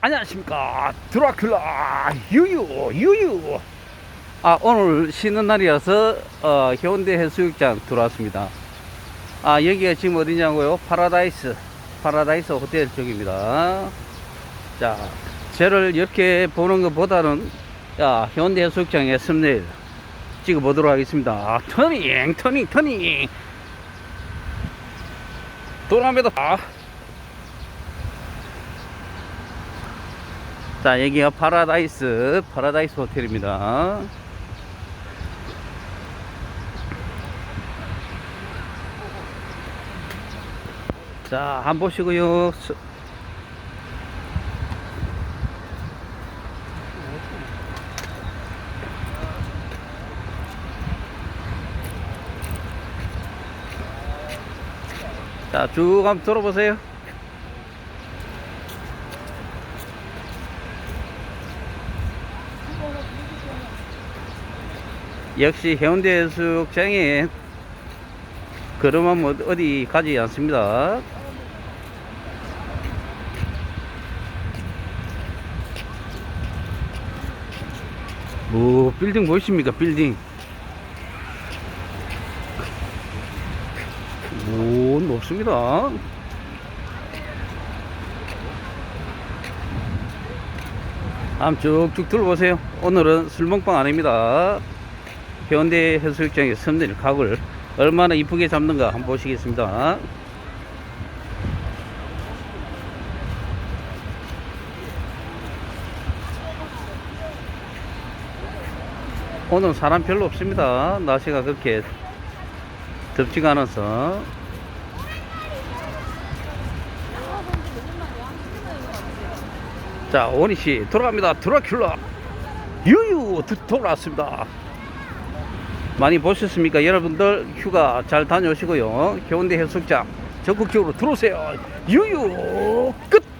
안녕하십니까. 드라큘라 유유 유유. 아 오늘 쉬는 날이라서 어, 해운대 해수욕장 들어왔습니다. 아 여기가 지금 어디냐고요? 파라다이스 파라다이스 호텔 쪽입니다. 자 저를 이렇게 보는 것보다는 야 해운대 해수욕장의 썸네일 찍어 보도록 하겠습니다. 아, 터닝 터닝 터닝. 돌아갑니다. 아. 자, 여기가 파라다이스, 파라다이스 호텔입니다. 자, 한번 보시고요. 수- 자, 쭉 한번 돌아보세요. 역시 해운대 해수욕장에 걸음하면 어디 가지 않습니다. 오, 빌딩 보이십니까? 빌딩. 오, 높습니다. 한번 쭉쭉 둘러보세요. 오늘은 술 먹방 아닙니다. 해운대 해수욕장의 섬들 각을 얼마나 이쁘게 잡는가 한번 보시겠습니다. 오늘 사람 별로 없습니다. 날씨가 그렇게 덥지가 않아서. 자, 오니 씨 돌아갑니다. 드라큘라 유유 드- 돌아왔습니다. 많이 보셨습니까? 여러분들 휴가 잘 다녀오시고요. 해운대 해수욕장 적극적으로 들어오세요. 유유 끝.